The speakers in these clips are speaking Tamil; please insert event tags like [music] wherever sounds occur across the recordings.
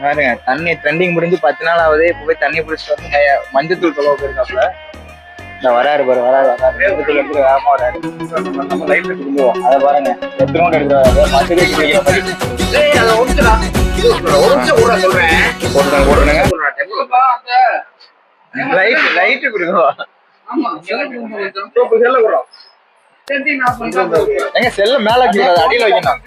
பாருங்க தண்ணி ட்ரெண்டிங் முடிஞ்சு பத்து நாள் ஆகுது இப்போ போய் தண்ணி பிடிச்சிட்டு வந்து கைய- மஞ்சத்தூள் தொலைவு போயிருக்காப்ல இந்த வராரு பாரு வராரு வராரு. எடுத்து வேகமா வராரு. நம்ம லைஃப்ல திரும்புவோம். அதை பாருங்க எத்தனை ரவுண்ட் எடுக்கிறாரு மஞ்சள் குடிக்கிற மாதிரி. போட்டுருங்க போட்டுருங்க. லைட் லைட் கொடுக்கணும் ஆமா, எனக்கு கொஞ்சம் சோப்பு செல்ல மேல அடியில வைக்கணும்.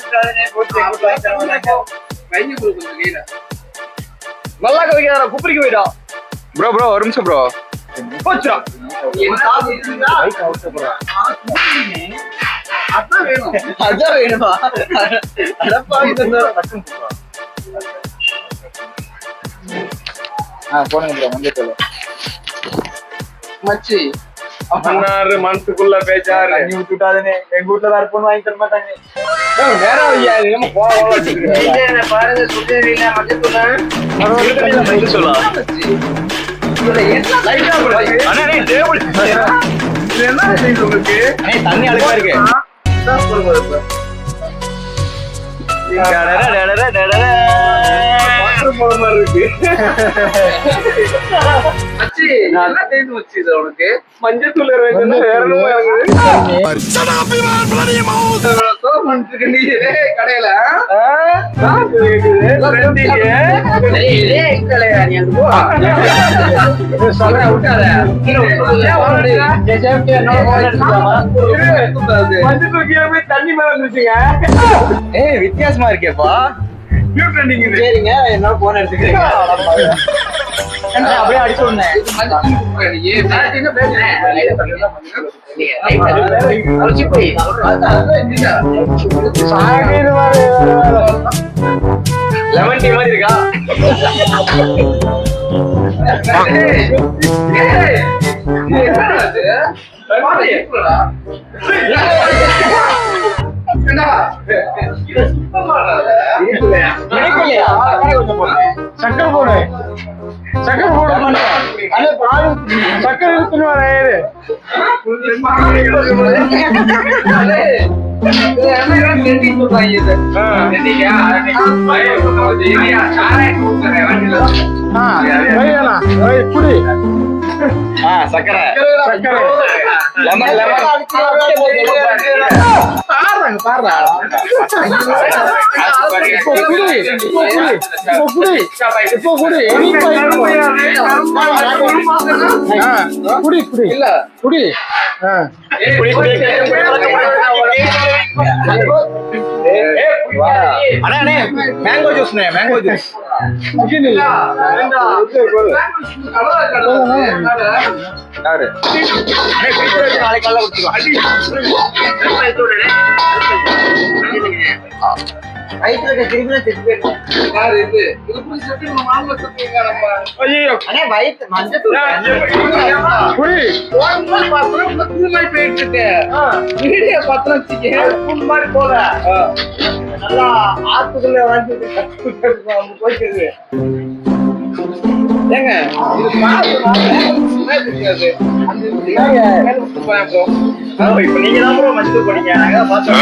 நல்லா வைக்காத குப்பரிக்கு போயிடும் ப்ரோ ப்ரோ ஒரு நிமிஷம் ப்ரோ. போச்சுடா. அதான் வேணும். ஆ போனுங்க ப்ரோ மச்சி. அண்ணாரு மனசுக்குள்ள பேச்சாரு. தண்ணி விட்டுட்டாதுன்னு எங்க வீட்டுல வேற பொண்ணு வாங்கி தர மாட்டாங்க நேரம் ஐயா நம்ம பாருங்க மஞ்சள் சொல்லலாம் தண்ணி அழுக்கா இருக்கு போல மாதிரி இருக்கு உனக்கு மஞ்சள் தூள் வேற பண்ணிட்டு நீ கடையில தண்ணி மேல வந்துருச்சுங்க ஏய் வித்தியாசமா இருக்கேப்பா. சரிங்க என்ன போன் எடுத்துக்கிறீங்க? அப்படியே அடிச்சு லெமன் டீ மாதிரி இருக்கா? போடு. சக்கரை போடு போடு அது பால் சக்கரை. குடி ஆ சக்கரை சக்கரை லெமன் லெமன் பாருங்க, பாருங்க. இப்போ குடி இப்போ குடி இப்போ குடி யாரு நாளைக்கு காலைல குடிச்சுக்கலாம் வயிற்றுல திரும்பி செத்து போயிடும் யாரு இது? இது போய் செத்து உங்க மாமா செத்துருக்காரப்பா. ஐயோ அண்ணே வயிற்று மஞ்சள் தூள் குடி போகும்போது பார்த்தா உள்ள புல் மாதிரி போயிட்டு இருக்கு. வீடியோ மாதிரி போல. நல்லா ஆத்துக்குள்ள ஏங்க, இது தெரியாது. இப்ப நீங்க தான் ப்ரோ மஞ்சள் போனீங்க நாங்க பார்த்தோம்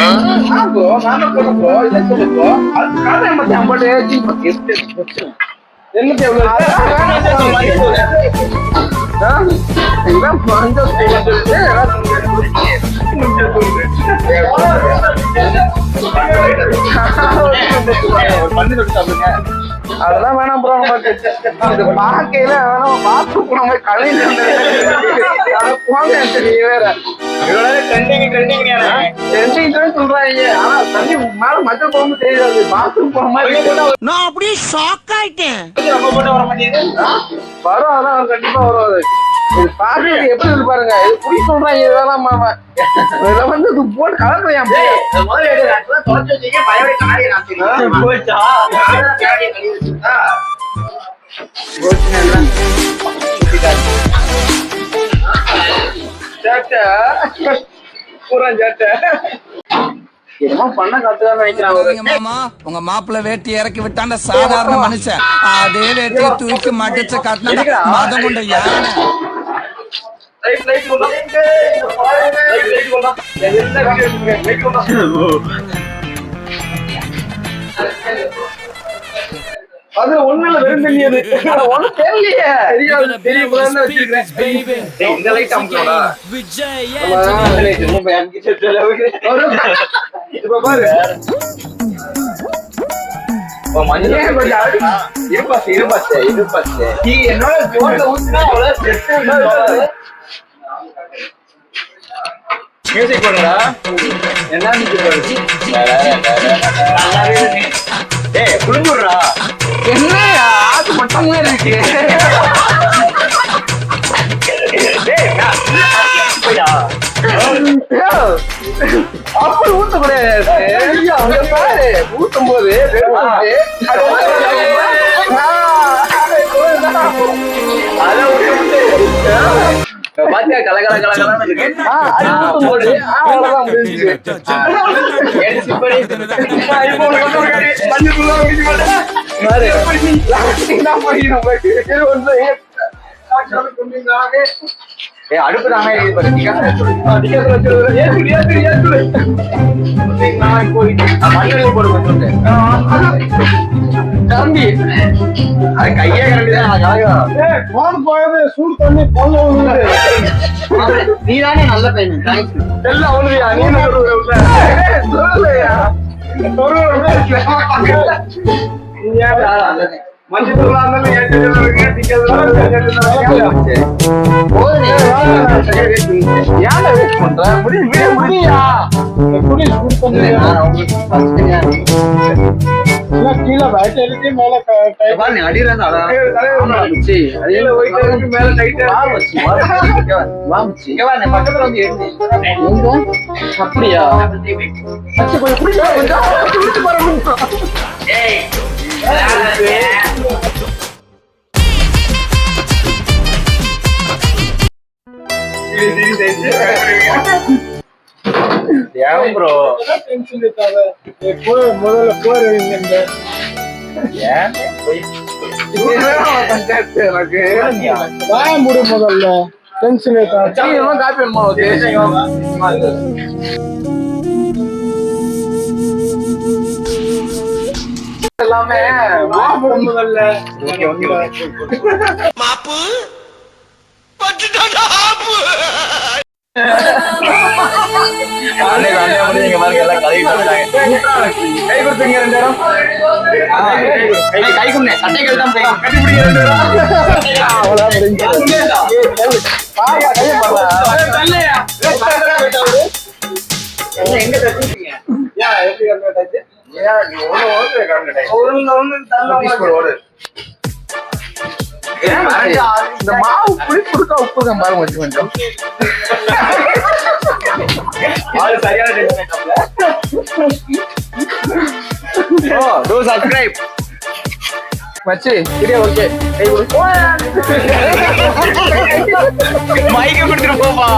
நான் தான் போறேன் bro. இதை சொல்லு. அது காரணம். எண்ணூத்தி எவ்வளவு எல்லாம் சாப்பிடுங்க அதெல்லாம் வேணாம் ப்ரோ நமக்கு இது பார்க்கையில வேணாம் பார்த்து போன கலையில போங்க சரி வேற. நான் அப்படியே ஷாக் ஆயிட்டேன். வரும் அதான் கண்டிப்பா வரும் இது பாக்குறது எப்படி இருக்கு பாருங்க. இது புடி சொல்றாங்க இதெல்லாம் மாமா இதெல்லாம் வந்து இது போட்டு கலக்குறேன் போச்சா? சேட்டை. பூரா சேட்டை. உங்க மாப்பிள்ளை வேட்டி இறக்கி விட்டாண்ட சாதாரண மனுஷன் அதே வேட்டியை தூக்கி மடிச்சு கட்டின மதம் கொண்ட யானை அதுல ஒண்ணுல [laughs] வெறும் அது. [laughs] ஒண்ணு தெரியலையே. தெரியாது தெரியும். வச்சிருக்கேன் டேய், இந்த லைட் அமுக்கணும்டா இப்ப பாரு. என்னோட ஜோன்ல ஊத்துனா அவ்வளவு மியூசிக் என்ன மியூசிக் போடுறது? ஏய் புரிஞ்சுடுறா என்னையா? ஆத்து மட்டும் இருக்கு அப்படி ஊத்த கூடாது. ஊத்தும் போது ஏத்துடு, ஏத்துடு, ஏத்துடு. நான் போய் மண்ணெண்ணெய் போடு கொஞ்சம் தம்பி. அது கையே கரண்டி தான் கலகம் போன் போயது சூடு தண்ணி விழுது நீ தானே நல்ல பையன் எல்லாம் அவனுதையா? நீ? மஞ்சள் ஏன்டா waste பண்ற? முடி, முடி, முடியா? எப்படி கீழே வயிற்று எழுதி மேல க- கை அடிறாங்க போயிட்டு இருக்கு, மேல tight பக்கத்துல வந்து எழுதி அப்படியா கொஞ்சம் குடிச்சா, கொஞ்சம் பாருங்க. ஏன் ப்ரோ டென்ஷன் இருக்காத முதல்ல இந்த ஏன் எனக்கு வாய முடி முதல்ல டென்ஷன் இருக்காத? எல்லாமே வா முடி முதல்ல ஓகே ஓகே ஓகே அண்ணே, அண்ணே வந்து நீங்க பாருங்க எல்லாம் கழுவிட்டு வந்துட்டாங்க. கை கொடுத்துங்க ரெண்டு பேரும் ஆ, கை கை குண்ணே சட்டை கழுத்தாம கை கட்டி பிடிங்க ரெண்டு பேரும் அவ்வளவுதான் முடிஞ்சு பாயா, கையை பாருடா. எங்க தச்சுட்டீங்க ஏன், எப்படி கண்ணு கட்டாச்சு? ஏன் நீ ஒண்ணு ஒண்ணு கண்டு ஒண்ணு ஒண்ணு தள்ள ஒரு ஓடு? இந்த மாவு புளிப்பு இருக்கா உப்பு இருக்கா பாருங்க கொஞ்சம் கொஞ்சம். சரியான சப்ஸ்கிரைப் மச்சி சரியா ஓகே மைக்க கொடுத்துட்டு போப்பா.